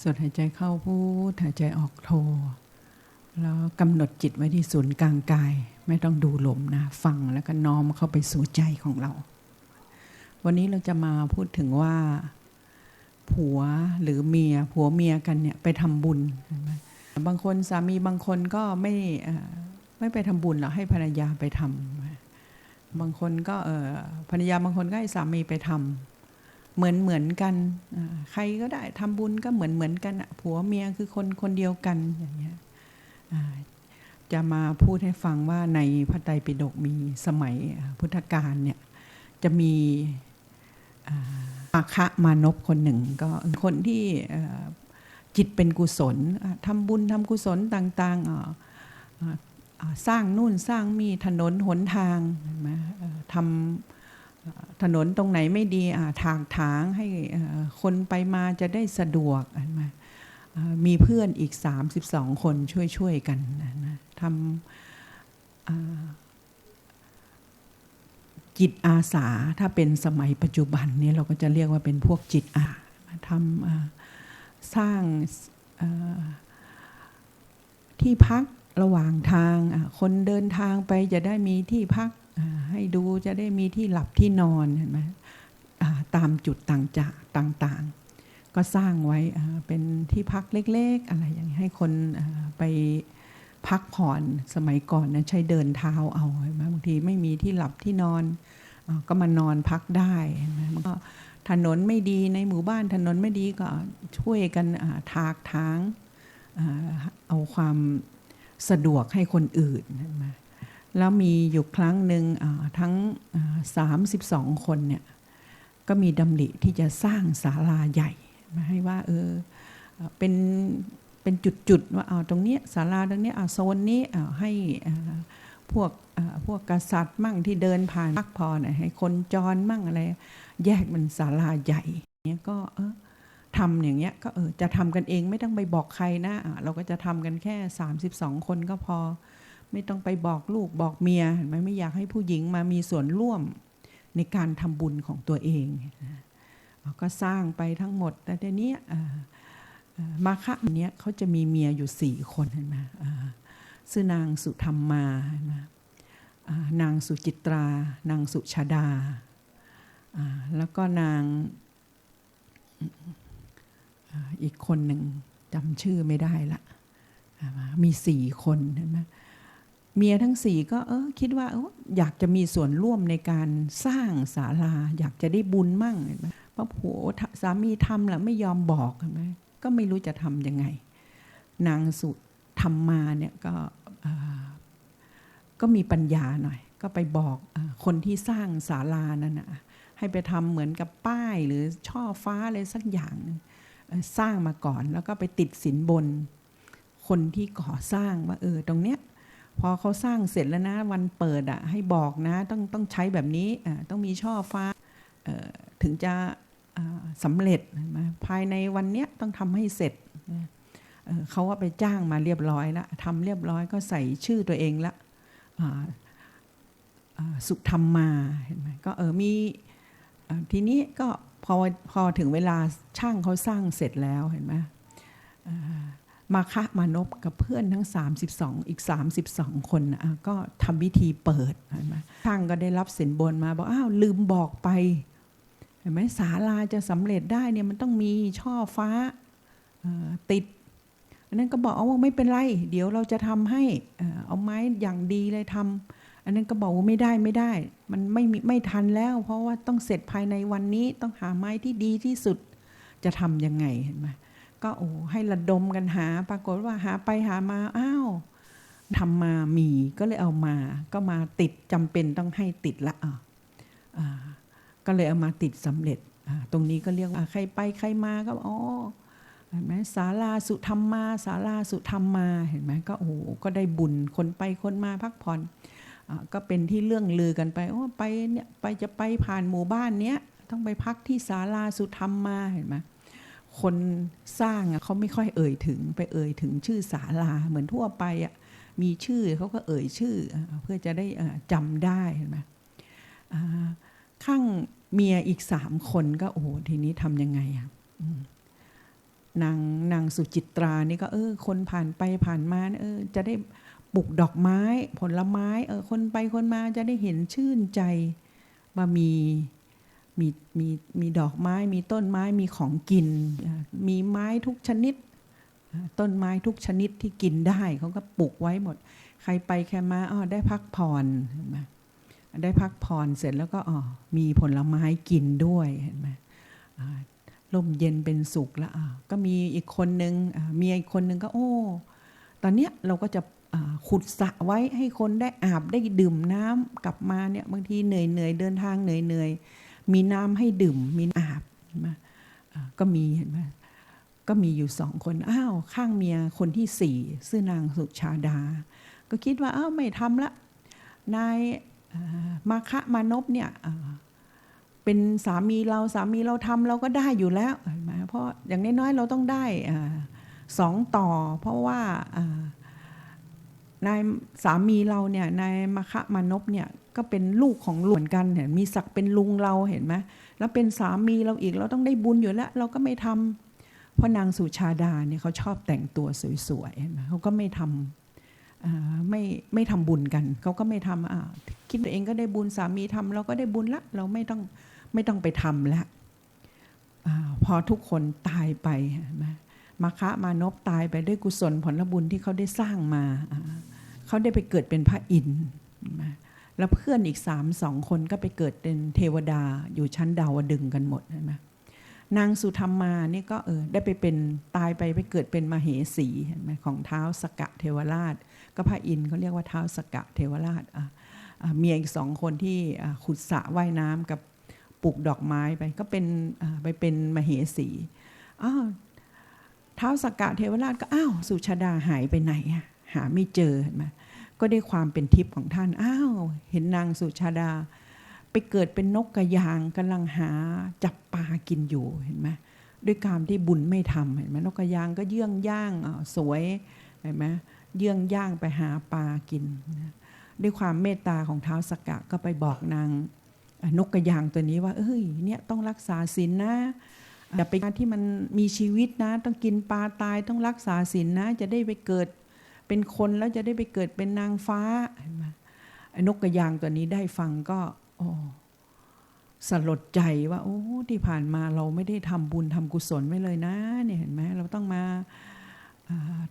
สูดหายใจเข้าพูดหายใจออกโท แล้วกำหนดจิตไว้ที่ศูนย์กลางกาย ไม่ต้องดูลมนะ ฟังแล้วก็น้อมเข้าไปสู่ใจของเรา วันนี้เราจะมาพูดถึงว่า ผัวหรือเมีย ผัวเมียกันเนี่ยไปทำบุญ บางคนสามีบางคนก็ไม่ไม่ไปทำบุญหรอกให้ภรรยาไปทำบางคนก็เออภรรยาบางคนก็ให้สามีไปทำ เหมือนเหมือนกัน ใครก็ได้ทำบุญก็เหมือนเหมือนกันอะผัวเมียคือคนคนเดียวกันอย่างเงี้ยจะมาพูดให้ฟังว่าในพระไตรปิฎกมีสมัยพุทธกาลเนี่ยจะมีอาคะมานพคนหนึ่ง ก็คนที่จิตเป็นกุศลทำบุญทำกุศลต่างๆสร้างนู่นสร้างมีถนนหนทางทำ ถนนตรงไหนไม่ดีอ่าทางถางให้คนไปมาจะได้สะดวกมามีเพื่อนอีก 32 คนช่วยช่วยๆกันนะทำจิตอาสาถ้าเป็นสมัยปัจจุบันนี้เราก็จะเรียกว่าเป็นพวกจิตอาทำสร้างที่พักระหว่างทางคนเดินทางไปจะได้มีที่พัก ให้ดูจะได้มีที่หลับที่นอนเห็นไหมตามจุดต่างจากต่างๆ ก็สร้างไว้เป็นที่พักเล็กๆ อะไรอย่างนี้ให้คนไปพักผ่อนสมัยก่อนนะใช้เดินเท้าเอาเห็นไหมบางทีไม่มีที่หลับที่นอนก็มานอนพักได้เห็นไหมมันก็ถนนไม่ดีในหมู่บ้านถนนไม่ดีก็ช่วยกันอ่ากทางเอาความสะดวกให้คนอื่นเห็นไหม แล้วมีอยู่ครั้งหนึ่งทั้งสามสิบสองคนเนี่ยก็มีดำริที่จะสร้างศาลาใหญ่มาให้ว่าเออเป็นเป็นจุดๆว่าเอาตรงเนี้ยศาลาตรงเนี้ยเอาโซนนี้เอาให้พวกพวกกษัตริย์มั่งที่เดินผ่านพักพอนะให้คนจรมั่งอะไร แยกเป็นศาลาใหญ่เนี้ยก็เออทำอย่างเงี้ยก็เออจะทำกันเองไม่ต้องไปบอกใครนะเราก็จะทำกันแค่ 32 คนก็พอ ไม่ต้องไปบอกลูกบอกเมียเห็นไหมไม่อยากให้ผู้หญิงมามีส่วนร่วมในการทำบุญของตัวเองนะก็สร้างไปทั้งหมด แต่ทีเนี้ยอ่าอ่ามาคะเนี้ยเขาจะมีเมียอยู่สี่คนเห็นไหมอ่าชื่อนางสุธรรมาเห็นไหมานางสุจิตรา นางสุชาดา แล้วก็นางอีกคนหนึ่งจำชื่อไม่ได้ละ มีสี่คนเห็นไหม เมียทั้งสี่ก็เออคิดว่าออยากจะมีส่วนร่วมในการสร้างศาลา อยากจะได้บุญมั่งเห็นไหมพราะผัวสามีทำแหละไม่ยอมบอกเห็นไหมก็ไม่รู้จะทำยังไง นางสุธรรมาเนี่ยก็ก็มีปัญญาหน่อย ก็ไปบอกอคนที่สร้างศาลานั่นนะให้ไปทำเหมือนกับป้ายหรือช่อฟ้าอะไรสักอย่างสร้างมาก่อนแล้วก็ไปติดสินบน คนที่ก่อสร้างว่าเออตรงเนี้ย พอเขาสร้างเสร็จแล้วนะวันเปิดอะให้บอกนะต้องต้องใช้แบบนี้อ่าต้องมีช่อฟ้าถึงจะสำเร็จเห็นไหมภายในวันเนี้ยต้องทำให้เสร็จเเขาว่าไปจ้างมาเรียบร้อยละทำเรียบร้อยก็ใส่ชื่อตัวเองละสุธรรมมาเห็นไหมก็เออมีทีนี้ก็พอพอถึงเวลาช่างเขาสร้างเสร็จแล้วเห็นไหม มาคะมานพกับเพื่อนทั้ง 32 อีก 32 คนนะอะก็ทำพิธีเปิดเห็นไหมช่างก็ได้รับสินบนมาบอกอ้าวลืมบอกไปเห็นไหมศาลาจะสำเร็จได้เนี่ยมันต้องมีช่อฟ้าติดอันนั้นก็บอกเอาว่าไม่เป็นไร เดี๋ยวเราจะทำให้เอาไม้อย่างดีเลยทำอันนั้นก็บอกว่าไม่ได้ไม่ได้ มันไม่มีไม่ทันแล้ว เพราะว่าต้องเสร็จภายในวันนี้ต้องหาไม้ที่ดีที่สุดจะทำยังไงเห็นไหม ก็โอ้ให้ระดมกันหา ปรากฏว่าหาไปหามาอ้าวทำมามีก็เลยเอามา ก็มาติดจำเป็นต้องให้ติดละอ่าก็เลยเอามาติดสำเร็จ ตรงนี้ก็เรียกว่าใครไปใครมาก็อ๋อเห็นไหมศาลาสุธรรมมาศาลาสุธรรมมาเห็นไหมก็โอ้ก็ได้บุญคนไปคนมาพักผ่อนอก็เป็นที่เรื่องลือกันไปโอ้ไปเนี่ยไปจะไปผ่านหมู่บ้านเนี้ยต้องไปพักที่ศาลาสุธรรมมาเห็นไหม คนสร้างเขาไม่ค่อยเอ่ยถึงไปเอ่ยถึงชื่อศาลาเหมือนทั่วไปอะมีชื่อเขาก็เอ่ยชื่อ เพื่อจะได้จำได้เห็นไหมข้างเมียอีกสามคนก็โอ้โหทีนี้ทำยังไงอะนางนางสุจิตรานี่ก็เออ คนผ่านไปผ่านมาเออ จะได้ปลูกดอกไม้ ผลไม้ เออ คนไปคนมาจะได้เห็นชื่นใจว่ามี มีมีมีดอกไม้ มีต้นไม้มีของกิน มีไม้ทุกชนิด ต้นไม้ทุกชนิดที่กินได้เขาก็ปลูกไว้หมด ใครไปแค่มาอ๋อได้พักผ่อนเห็นไหมได้พักผ่อนเสร็จแล้วก็อ๋อมีผลไม้กินด้วยเห็นไหมลมเย็นเป็นสุขแล้วก็มีอีกคนนึงมีอีกคนนึงก็โอ้ ตอนเนี้ยเราก็จะขุดสระไว้ให้คนได้อาบได้ดื่มน้ำกลับมาเนี่ยบางทีเหนื่อยเหนื่อยเดินทางเหนื่อยเหนื่อย มีน้ำให้ดื่ม มีอาบมาก็มีเห็นไหมก็มีอยู่สองคน อ้าว ข้างเมียคนที่สี่ซื่อนางสุชาดา ก็คิดว่า อ้าว ไม่ทำละ นายมาคะมานพเนี่ยเป็นสามีเราสามีเราทำเราก็ได้อยู่แล้วเพราะอย่างน้อยๆเราต้องได้สองต่อ เพราะว่านายสามีเราเนี่ยนายมคะมานพเนี่ย ก็เป็นลูกของลุงเหมือนกันเห็นมีศักดิ์เป็นลุงเราเห็นไหมแล้วเป็นสามีเราอีกเราต้องได้บุญอยู่แล้ว เราก็ไม่ทำเพราะนางสุชาดาเนี่ยเขาชอบแต่งตัวสวยๆเห็นไหมเขาก็ไม่ทำไม่ไม่ทำบุญกันเขาก็ไม่ทำคิดตัวเองก็ได้บุญสามีทำเราก็ได้บุญละ เราไม่ต้องไม่ต้องไปทำล้วอพอทุกคนตายไปมาคะมานพตายไปด้วยกุศลผลบุญที่เขาได้สร้างมา เขาได้ไปเกิดเป็นพระอินทร์ แล้วเพื่อนอีกสามสองคนก็ไปเกิดเป็นเทวดาอยู่ชั้นดาวดึงกันหมดใช่ไหมนางสุธรรมานี่ก็เออได้ไปเป็นตายไปไปเกิดเป็นมเหสีเห็นไหมของเท้าสกะเทวราช ก็พระอินทร์เขาเรียกว่าเท้าสกะเทวราชเมียอีกสองคนที่ขุดสระว่ายน้ำกับปลูกดอกไม้ไปก็เป็นไปเป็นมเหสีอ้าวเท้าสกะเทวราชก็อ้าวสุชาดาหายไปไหนหาไม่เจอเห็นไหม ก็ได้ความเป็นทิพย์ของท่าน อ้าว เห็นนางสุชาดา ไปเกิดเป็นนกกระยางกำลังหาจับปลากินอยู่เห็นไหมด้วยการที่บุญไม่ทำเห็นไหมนกกระยางก็เยื่องย่างสวยเห็นไหมเยื่องย่างไปหาปลากิน ด้วยความเมตตาของเท้าสกกะก็ไปบอกนางนกกระยางตัวนี้ว่า เอ้ยเนี่ยต้องรักษาศีลนะอย่าไปที่มันมีชีวิตนะ ต้องกินปลาตายต้องรักษาศีลนะจะได้ไปเกิด เป็นคนแล้วจะได้ไปเกิดเป็นนางฟ้าเห็นไหมนกกระยางตัวนี้ได้ฟังก็โอ้สลดใจว่า โอ้ที่ผ่านมาเราไม่ได้ทำบุญทำกุศลไว้เลยนะเนี่ยเห็นไหมเราต้องมา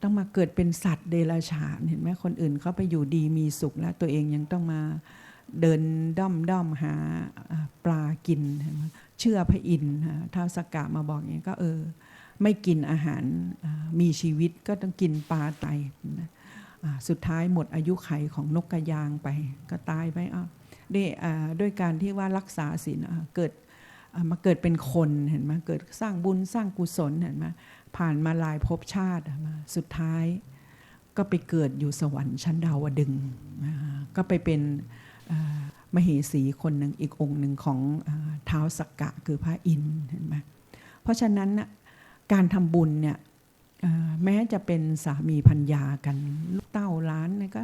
ต้องมาเกิดเป็นสัตว์เดรัจฉานเห็นไหมคนอื่นเขาไปอยู่ดีมีสุขแล้ว ตัวเองยังต้องมาเดินด้อมด้อมหาปลากินเชื่อพระอินทร์ท้าวสกกะมาบอกอย่างนี้ก็เออ ไม่กินอาหารมีชีวิตก็ต้องกินปลาไตสุดท้ายหมดอายุไขของนกกระยางไปก็ตายไปด้วยด้วยการที่ว่ารักษาศีลเกิดมาเกิดเป็นคนเห็นไหมเกิดสร้างบุญสร้างกุศลเห็นไหมผ่านมาลายภพชาติมาสุดท้ายก็ไปเกิดอยู่สวรรค์ชั้นดาวดึงก็ไปเป็นมเหสีคนหนึ่งอีกองค์หนึ่งของเท้าสักกะคือพระอินทร์เห็นไหมเพราะฉะนั้น การทำบุญเนี่ยแม้จะเป็นสามีพัญญากัน ลูกเต้าล้านก็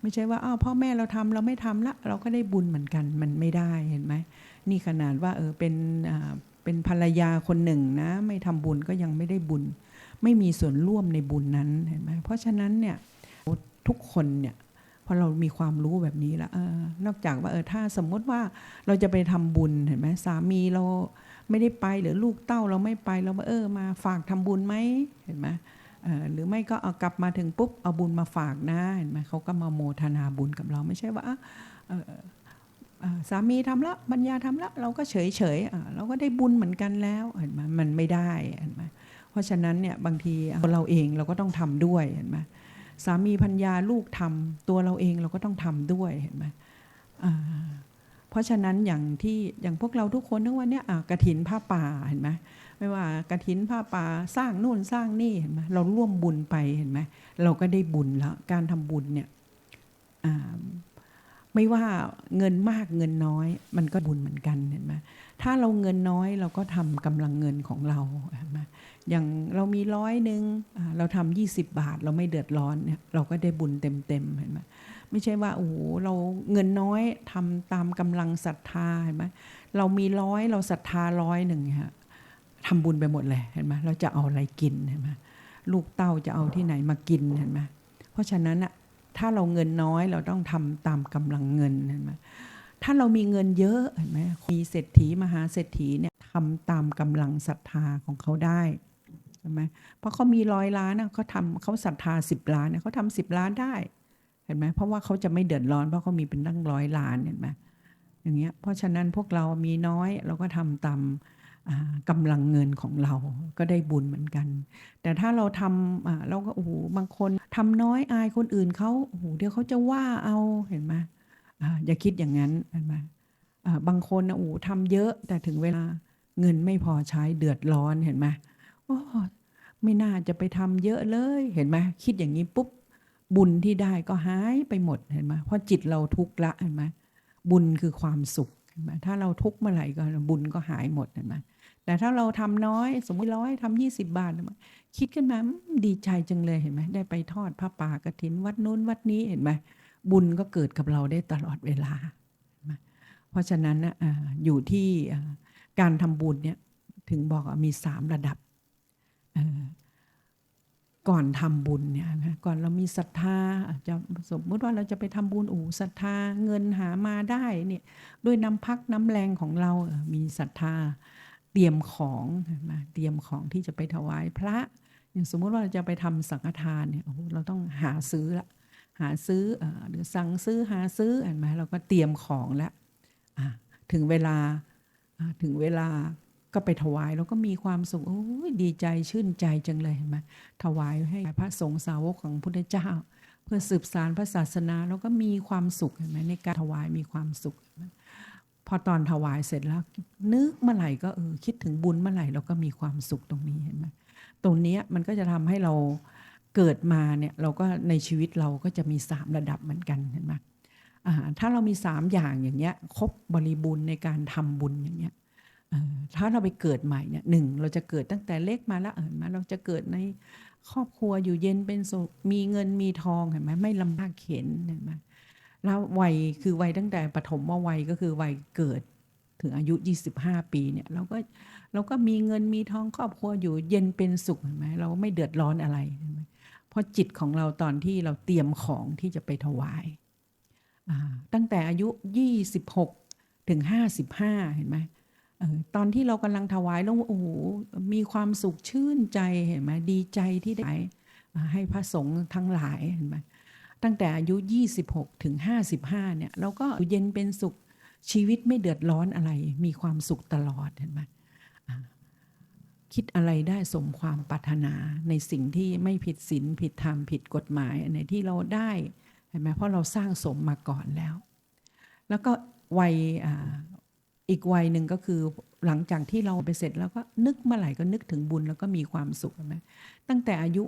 ไม่ใช่ว่าอ้าวพ่อแม่เราทำเราไม่ทำละเราก็ได้บุญเหมือนกันมันไม่ได้เห็นไหมนี่ขนาดว่าเออเป็นเป็นภรรยาคนหนึ่งนะ ไม่ทำบุญก็ยังไม่ได้บุญ ไม่มีส่วนร่วมในบุญนั้นเห็นไหมเพราะฉะนั้นเนี่ยทุกคนเนี่ยพอเรามีความรู้แบบนี้แล้วนอกจากว่าเออถ้าสมมติว่าเราจะไปทำบุญเห็นไหมสามีเรา ไม่ได้ไปหรือลูกเต้าเราไม่ไปเราเออมาฝากทำบุญไหมเห็นไหมหรือไม่ก็เอากลับมาถึงปุ๊บเอาบุญมาฝากนะเห็นไหมเขาก็มาโมทนาบุญกับเราไม่ใช่ว่าสามีทำล้วบัญญาทำล้วเราก็เฉยเฉยเราก็ได้บุญเหมือนกันแล้วเห็นไหมมันไม่ได้เห็นไหมเพราะฉะนั้นเนี่ยบางทีเราเองเราก็ต้องทำด้วยเห็นไหมสามีพัญญาลูกทำตัวเราเองเราก็ต้องทำด้วยเห็นไหม เพราะฉะนั้นอย่างที่อย่างพวกเราทุกคนทั้งวันเนี้ยกระถินผ้าป่าเห็นไหมไม่ว่ากระถินผ้าป่าสร้างนู่นสร้างนี่เห็นไหมเราร่วมบุญไปเห็นไหมเราก็ได้บุญแล้วการทำบุญเนี่ยไม่ว่าเงินมากเงินน้อย มันก็บุญเหมือนกันเห็นไหมถ้าเราเงินน้อยเราก็ทำกำลังเงินของเราเห็นไหม อย่างเรามีร้อยหนึ่งเราทำยี่สิบบาท เราไม่เดือดร้อนเนี่ยเราก็ได้บุญเต็มๆเห็นไหมไม่ใช่ว่าโอ้โหเราเงินน้อยทำตามกำลังศรัทธาเห็นไหมเรามีร้อยเราศรัทธาร้อยหนึ่งฮะทำบุญไปหมดเลยเห็นไหมเราจะเอาอะไรกินเห็นไหมลูกเต้าจะเอาที่ไหนมากินเห็นไหมเพราะฉะนั้นอะถ้าเราเงินน้อยเราต้องทำตามกำลังเงินเห็นไหมถ้าเรามีเงินเยอะเห็นไหมมีเศรษฐีมหาเศรษฐีเนี่ยทำตามกำลังศรัทธาของเขาได้ ใช่ไหมเพราะเขามีร้อยล้านนะเขาทำเขาศรัทธาสิบล้านเขาทำสิบล้านได้เห็นไหมเพราะว่าเขาจะไม่เดือดร้อนเพราะเขามีเป็นตั้งร้อยล้านเห็นไหมอย่างเงี้ยเพราะฉะนั้นพวกเรามีน้อยเราก็ทำตามอ่ากำลังเงินของเราก็ได้บุญเหมือนกัน แต่ถ้าเราทำเราก็โอ้โหบางคนทำน้อยอายคนอื่นเขาโอ้โหเดี๋ยวเขาจะว่าเอาเห็นไหมอย่าคิดอย่างนั้นเห็นไหมบางคนนะโอ้โหทำเยอะแต่ถึงเวลาเงินไม่พอใช้เดือดร้อนเห็นไหม โอ้ไม่น่าจะไปทำเยอะเลยเห็นไหมคิดอย่างนี้ปุ๊บบุญที่ได้ก็หายไปหมดเห็นไหมเพราะจิตเราทุกข์ละเห็นไหมบุญคือความสุขเห็นไหมถ้าเราทุกข์เมื่อไหร่ก็บุญก็หายหมดเห็นไหมแต่ถ้าเราทำน้อย สมมติร้อยทำยี่สิบบาทเห็นไหมคิดขึ้นมาอืมดีใจจังเลยเห็นไหมได้ไปทอดผ้าป่ากฐินวัดนู้นวัดนี้เห็นไหมบุญก็เกิดกับเราได้ตลอดเวลาเห็นไหมเพราะฉะนั้นอยู่ที่การทำบุญเนี่ยถึงบอกมีสามระดับ ก่อนทำบุญเนี่ยนะก่อนเรามีศรัทธาอาจจะสมมติว่าเราจะไปทำบุญอู่ศรัทธาเงินหามาได้เนี่ยด้วยน้ำพักน้ำแรงของเรามีศรัทธาเตรียมของมาเตรียมของที่จะไปถวายพระอย่างสมมุติว่าเราจะไปทำสังฆทานเนี่ยโอ้โหเราต้องหาซื้อละหาซื้อหรือสั่งซื้อหาซื้อเห็นไหมเราก็เตรียมของแล้วถึงเวลาถึงเวลา ก็ไปถวายแล้วก็มีความสุขโอ้ยดีใจชื่นใจจังเลยเห็นไหมถวายให้พระสงฆ์สาวกของพระพุทธเจ้า เพื่อสืบสารพระศาสนาแล้วก็มีความสุขเห็นไหมในการถวายมีความสุขพอตอนถวายเสร็จแล้ว นึกเมื่อไหร่ก็เออคิดถึงบุญเมื่อไหร่เราก็มีความสุขตรงนี้เห็นไหมตรงนี้มันก็จะทำให้เราเกิดมาเนี่ยเราก็ในชีวิตเราก็จะมีสามระดับเหมือนกันเห็นไหมถ้าเรามีสามอย่างอย่างเงี้ยครบบริบูรณ์ในการทำบุญอย่างเงี้ย ถ้าเราไปเกิดใหม่เนี่ยหนึ่งเราจะเกิดตั้งแต่เล็กมาแล้วเออมาเราจะเกิดในครอบครัวอยู่เย็นเป็นสุขมีเงินมีทองเห็นไหมไม่ลำบากเข็นเห็นไหมแล้ววัยคือวัยตั้งแต่ปฐมวัยก็คือวัยเกิดถึงอายุ 25 ปีเนี่ยเราก็เราก็มีเงินมีทองครอบครัวอยู่เย็นเป็นสุขเห็นไหมเราไม่เดือดร้อนอะไรเห็นไหมเพราะจิตของเราตอนที่เราเตรียมของที่จะไปถวายตั้งแต่อายุ 26 ถึง 55 เห็นไหม ตอนที่เรากำลังถวายแล้วโอ้โหมีความสุขชื่นใจเห็นไหมดีใจที่ได้ให้พระสงฆ์ทั้งหลายเห็นไหมตั้งแต่อายุ 26 ถึง 55 เนี่ยเราก็เย็นเป็นสุขชีวิตไม่เดือดร้อนอะไร มีความสุขตลอดเห็นไหมคิดอะไรได้สมความปรารถนาในสิ่งที่ไม่ผิดศีลผิดธรรมผิดกฎหมายอันไหนที่เราได้เห็นไหมเพราะเราสร้างสมมาก่อนแล้ว แล้วก็วัย อีกวัยหนึ่งก็คือหลังจากที่เราไปเสร็จแล้วก็นึกเมื่อไหร่ก็นึกถึงบุญแล้วก็มีความสุขเห็นไหมตั้งแต่อายุ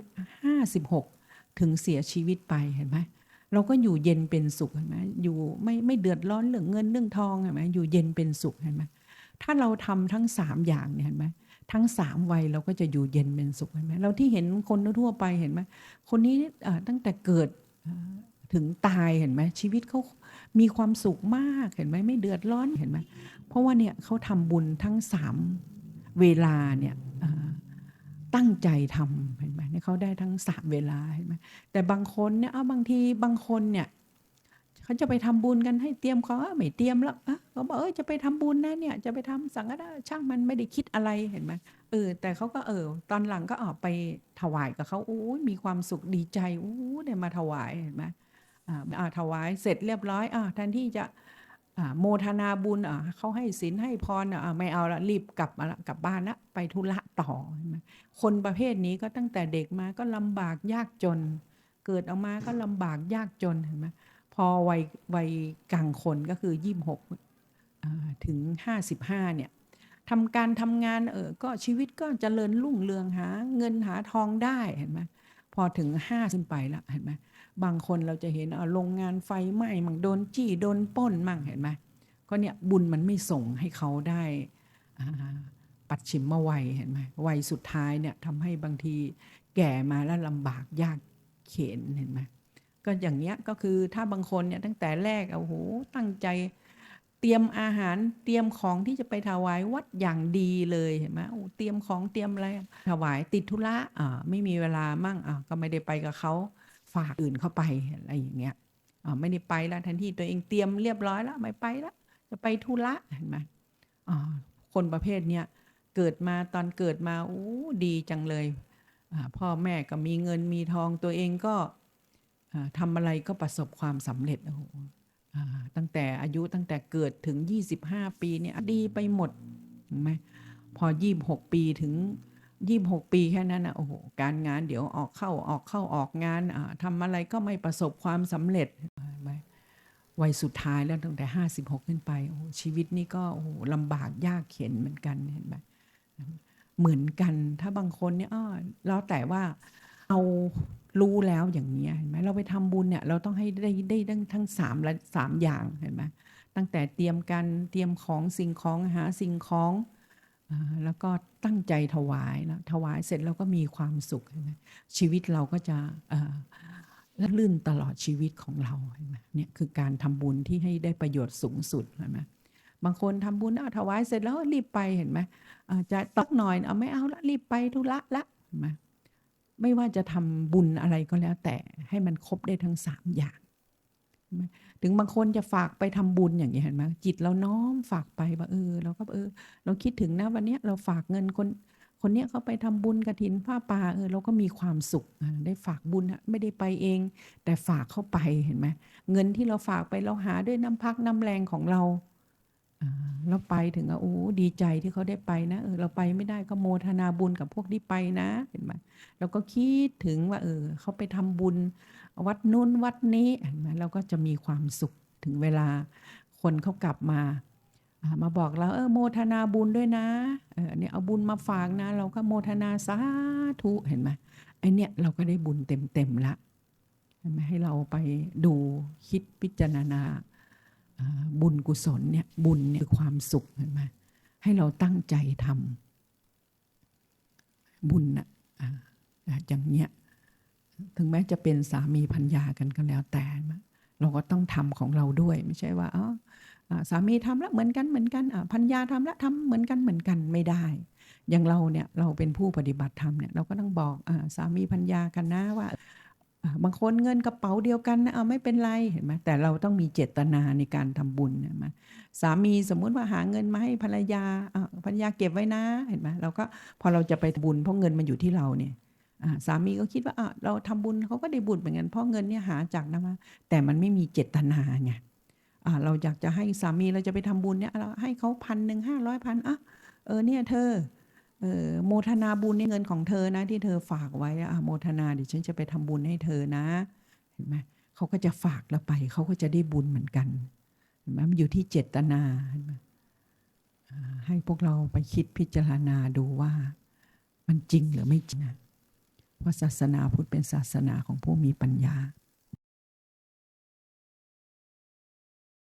56 ถึงเสียชีวิตไปเห็นไหมเราก็อยู่เย็นเป็นสุขเห็นไหมอยู่ไม่ไม่เดือดร้อนเรื่องเงินเรื่องทองเห็นไหมอยู่เย็นเป็นสุขเห็นไหมถ้าเราทำทั้งสามอย่างเนี่ยเห็นไหมทั้งสามวัยเราก็จะอยู่เย็นเป็นสุขเห็นไหมเราที่เห็นคนทั่วไปเห็นไหมคนนี้ตั้งแต่เกิดถึงตายเห็นไหมชีวิตเขามีความสุขมากเห็นไหมไม่เดือดร้อนเห็นไหม เพราะว่าเนี่ยเขาทำบุญทั้งสามเวลาเนี่ยตั้งใจทำเห็นไหมเขาได้ทั้งสามเวลาเห็นไหมแต่บางคนเนี่ยเอาบางทีบางคนเนี่ยเขาจะไปทำบุญกันให้เตรียมของอะไม่เตรียมแล้วเขาบอกเออจะไปทำบุญนะเนี่ยจะไปทำสังฆทานช่างมันไม่ได้คิดอะไรเห็นไหมเออแต่เขาก็เออตอนหลังก็ออกไปถวายกับเขาโอ้ยมีความสุขดีใจโอ้ได้มาถวายเห็นไหมอ่าถวายเสร็จเรียบร้อยอ่าแทนที่จะ โมทนาบุญเขาให้ศีลให้พรไม่เอาละรีบกลับมาละกลับบ้านละไปธุระต่อ คนประเภทนี้ก็ตั้งแต่เด็กมาก็ลำบากยากจน เกิดออกมาก็ลำบากยากจนเห็นไหมพอวัยวัยกลางคนก็คือยี่สิบหกถึงห้าสิบห้าเนี่ยทำการทำงานเออก็ชีวิตก็เจริญรุ่งเรืองหา เงินหาทองได้เห็นไหมพอถึงห้าขึ้นไปละเห็นไหม บางคนเราจะเห็นเอาโรงงานไฟไหม้มั่งโดนจี้โดนป้นมั่งเห็นไหมก็เนี่ยบุญมันไม่ส่งให้เขาได้ปัดชิมมาวัยเห็นไหมวัยสุดท้ายเนี่ยทำให้บางทีแก่มาแล้วลำบากยากเข็นเห็นไหมก็อย่างเงี้ยก็คือถ้าบางคนเนี่ยตั้งแต่แรกเอาโหตั้งใจเตรียมอาหารเตรียมของที่จะไปถวายวัดอย่างดีเลยเห็นไหมโอ้เตรียมของเตรียมอะไรถวายติดธุระอ่าไม่มีเวลามั่งอ่าก็ไม่ได้ไปกับเขา ฝากอื่นเข้าไปอะไรอย่างเงี้ยอ่าไม่ได้ไปแล้วทันทีตัวเองเตรียมเรียบร้อยแล้วไม่ไปแล้วจะไปธุระเห็นไหมอ่าคนประเภทเนี้ยเกิดมาตอนเกิดมาโอ้ดีจังเลยอ่าพ่อแม่ก็มีเงินมีทองตัวเองก็อ่าทำอะไรก็ประสบความสำเร็จโอ้โหอ่าตั้งแต่อายุตั้งแต่เกิดถึง 25 ปีเนี่ยดีไปหมดเห็นไหมพอ 26 ปีถึง 26ปีแค่นั้นนะโอ้โหการงานเดี๋ยวออกเข้าออกเข้าออกงานอทำอะไรก็ไม่ประสบความสำเร็จเห็นไหมวัยสุดท้ายแล้วตั้งแต่56ขึ้นไปโอ้โหชีวิตนี่ก็โอ้โหลำบากยากเข็นเหมือนกันเห็นไหมเหมือนกันถ้าบางคนเนี่ยอ้อแล้วแต่ว่าเอารู้แล้วอย่างนี้เห็นไหมเราไปทำบุญเนี่ยเราต้องให้ได้ได้ทั้งทั้งสามละสามอย่างเห็นไหมตั้งแต่เตรียมการเตรียมของสิ่งของหาสิ่งของ แล้วก็ตั้งใจถวายแล้วถวายเสร็จเราก็มีความสุขนไหมชีวิตเราก็จะเอ่อลื่นตลอดชีวิตของเราเห็นไหมเนี่ยคือการทำบุญที่ให้ได้ประโยชน์สูงสุดเห็นไหมบางคนทำบุญเอาถวายเสร็จแล้วรีบไปเห็นไหมอาจะตอกหน่อยเอาไม่เอาละรีบไปธุระละเห็นไหมไม่ว่าจะทำบุญอะไรก็แล้วแต่ให้มันครบได้ทั้งสามอย่าง ถึงบางคนจะฝากไปทำบุญอย่างนี้เห็นไหมจิตเราน้อมฝากไปว่าเออเราก็เออ เราคิดถึงนะวันเนี้ยเราฝากเงินคน คนเนี้ยเขาไปทำบุญกระถินผ้าป่าเออเราก็มีความสุขได้ฝากบุญอะไม่ได้ไปเอง แต่ฝากเข้าไปเห็นไหมเงินที่เราฝากไปเราหาด้วยน้ำพักน้ำแรงของเรา อ่าเราไปถึงอะโอ้ดีใจที่เขาได้ไปนะเออเราไปไม่ได้ก็โมทนาบุญกับพวกที่ไปนะเห็นไหมเราก็คิดถึงว่า เออเขาไปทำบุญ วัดนู้นวัดนี้เห็นไหมเราก็จะมีความสุขถึงเวลาคนเขากลับมามาบอกเราเออโมทนาบุญด้วยนะเออเนี่ยเอาบุญมาฝากนะ เราก็โมทนาสาธุเห็นไหมไอเนี่ยเราก็ได้บุญเต็มๆละเห็นไหมให้เราไปดูคิดพิจารณา บุญกุศลเนี่ยบุญเนี่ยคือความสุขเห็นไหมให้เราตั้งใจทำบุญนะออย่างเนี้ยถึงแม้จะเป็นสามีพัญญากันก็แล้วแต่ เราก็ต้องทำของเราด้วย ไม่ใช่ว่าอ๋อสามีทำแล้วเหมือนกันเหมือนกันพัญญาทำแล้วทำเหมือนกันเหมือนกันไม่ได้ อย่างเราเนี่ยเราเป็นผู้ปฏิบัติธรรมเนี่ยเราก็ต้องบอกอสามีพัญญากันนะว่า อ่าบางคนเงินกระเป๋าเดียวกันนะเอาไม่เป็นไรเห็นไหมแต่เราต้องมีเจตนาในการทำบุญเห็นไหมสามีสมมุติว่าหาเงินมาให้ภรรยาอ่าภรรยาเก็บไว้นะเห็นไหมเราก็พอเราจะไปทำบุญเพราะเงินมันอยู่ที่เราเนี่ยอ่าสามีก็คิดว่าอะเราทำบุญเขาก็ได้บุญเหมือนกันเพราะเงินเนี่ยหาจากนะมาแต่มันไม่มีเจตนาไงอ่าเราอยากจะให้สามีเราจะไปทำบุญเนี่ยเราให้เขาพันหนึ่งห้าร้อยพันอะเออเนี่ยเธอ เออโมทนาบุญในเงินของเธอนะ ที่เธอฝากไว้อะโมทนาเดี๋ยวฉันจะไปทำบุญให้เธอนะเห็นไหมเขาก็จะฝากเราไป เขาก็จะได้บุญเหมือนกันเห็นไหมมันอยู่ที่เจตนาเห็นไหมให้พวกเราไปคิดพิจารณาดูว่ามันจริงหรือไม่จริงอะเพราะศาสนาพุทธเป็นศาสนาของผู้มีปัญญา